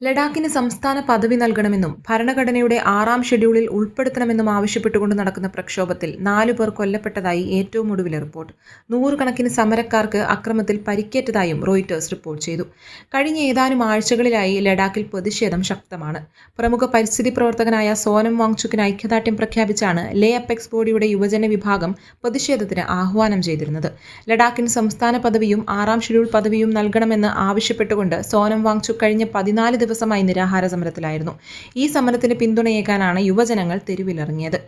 ലഡാക്കിന് സംസ്ഥാന പദവി നൽകണമെന്നും ഭരണഘടനയുടെ ആറാം ഷെഡ്യൂളിൽ ഉൾപ്പെടുത്തണമെന്നും ആവശ്യപ്പെട്ടുകൊണ്ട് നടക്കുന്ന പ്രക്ഷോഭത്തിൽ നാലു പേർ കൊല്ലപ്പെട്ടതായി ഏറ്റവും ഒടുവിലെ റിപ്പോർട്ട്. നൂറുകണക്കിന് സമരക്കാർക്ക് അക്രമത്തിൽ പരിക്കേറ്റതായും റോയിറ്റേഴ്സ് റിപ്പോർട്ട് ചെയ്തു. കഴിഞ്ഞ ഏതാനും ആഴ്ചകളിലായി ലഡാക്കിൽ പ്രതിഷേധം ശക്തമാണ്. പ്രമുഖ പരിസ്ഥിതി പ്രവർത്തകനായ സോനം വാങ്ചുക്കിന് ഐക്യദാർഢ്യം പ്രഖ്യാപിച്ചാണ് ലേ അപ്പെക്സ് ബോഡിയുടെ യുവജന വിഭാഗം പ്രതിഷേധത്തിന് ആഹ്വാനം ചെയ്തിരുന്നത്. ലഡാക്കിന് സംസ്ഥാന പദവിയും ആറാം ഷെഡ്യൂൾ പദവിയും നൽകണമെന്ന് ആവശ്യപ്പെട്ടുകൊണ്ട് സോനം വാങ്ചുക് കഴിഞ്ഞ പതിനാല് ദിവസമായി നിരാഹാര സമരത്തിലായിരുന്നു. ഈ സമരത്തിന് പിന്തുണയേക്കാനാണ് യുവജനങ്ങൾ തെരുവിലിറങ്ങിയത്.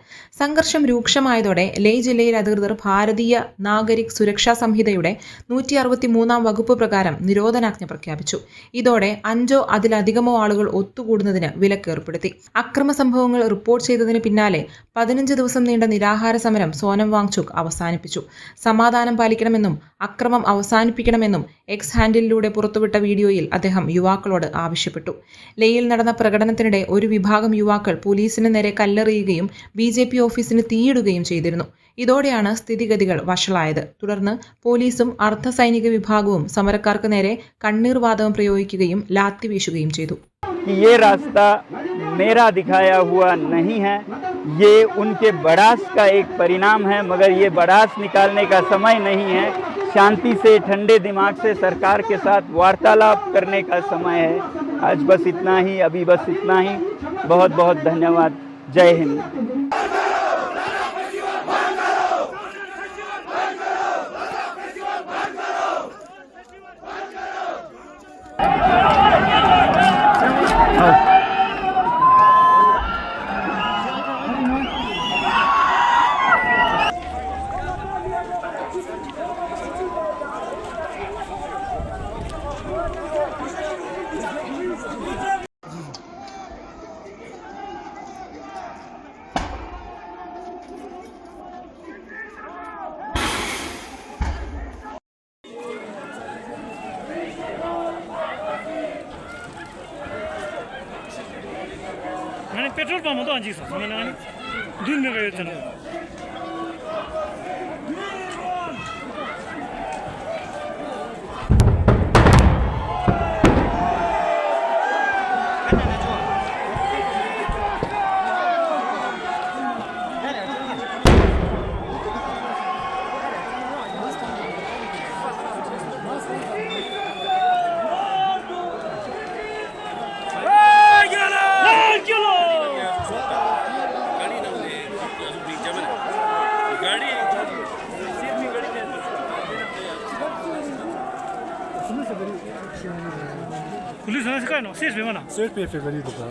സംഘർഷം രൂക്ഷമായതോടെ ലേ ജില്ലയിൽ അധികൃതർ ഭാരതീയ നാഗരിക് സുരക്ഷാ സംഹിതയുടെ നൂറ്റി അറുപത്തി മൂന്നാം വകുപ്പ് പ്രകാരം നിരോധനാജ്ഞ പ്രഖ്യാപിച്ചു. ഇതോടെ അഞ്ചോ അതിലധികമോ ആളുകൾ ഒത്തുകൂടുന്നതിന് വിലക്ക് ഏർപ്പെടുത്തി. അക്രമ സംഭവങ്ങൾ റിപ്പോർട്ട് ചെയ്തതിന് പിന്നാലെ പതിനഞ്ച് ദിവസം നീണ്ട നിരാഹാര സമരം സോനം വാങ്ചുക് അവസാനിപ്പിച്ചു. സമാധാനം പാലിക്കണമെന്നും അക്രമം അവസാനിപ്പിക്കണമെന്നും എക്സ് ഹാൻഡിലൂടെ പുറത്തുവിട്ട വീഡിയോയിൽ അദ്ദേഹം യുവാക്കളോട് ആവശ്യപ്പെട്ടു. ലേയിൽ നടന്ന പ്രകടനത്തിനിടെ ഒരു വിഭാഗം യുവാക്കൾ പോലീസിന് നേരെ കല്ലെറിയുകയും ബി ജെ പി ഓഫീസിന് തീയിടുകയും ചെയ്തിരുന്നു ഇതോടെയാണ് സ്ഥിതിഗതികൾ വഷളായത് തുടർന്ന് പോലീസും അർദ്ധ സൈനിക വിഭാഗവും സമരക്കാർക്ക് നേരെ കണ്ണീർ വാതകം പ്രയോഗിക്കുകയും ലാത്തി വീശുകയും ചെയ്തു कि ये रास्ता मेरा दिखाया हुआ नहीं है ये उनके बड़ास का एक परिणाम है मगर ये बड़ास निकालने का समय नहीं है शांति से ठंडे दिमाग से सरकार के साथ वार्तालाप करने का समय है आज बस इतना ही अभी बस इतना ही। बहुत बहुत धन्यवाद। जय हिंद। पेट्रोल पंप होतो आजी सर आणि दूध मिळायचं पुलिस है Улица на какая но? Сесть мимо на? Сесть пей фигари да.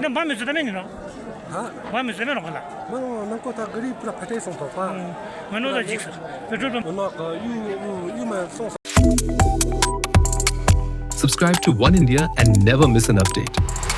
Не, маме сюда меня на. Маме сюда меня на. Ману, нам кота гори про пятый сон топа. Ману да Subscribe to One India and never miss an update.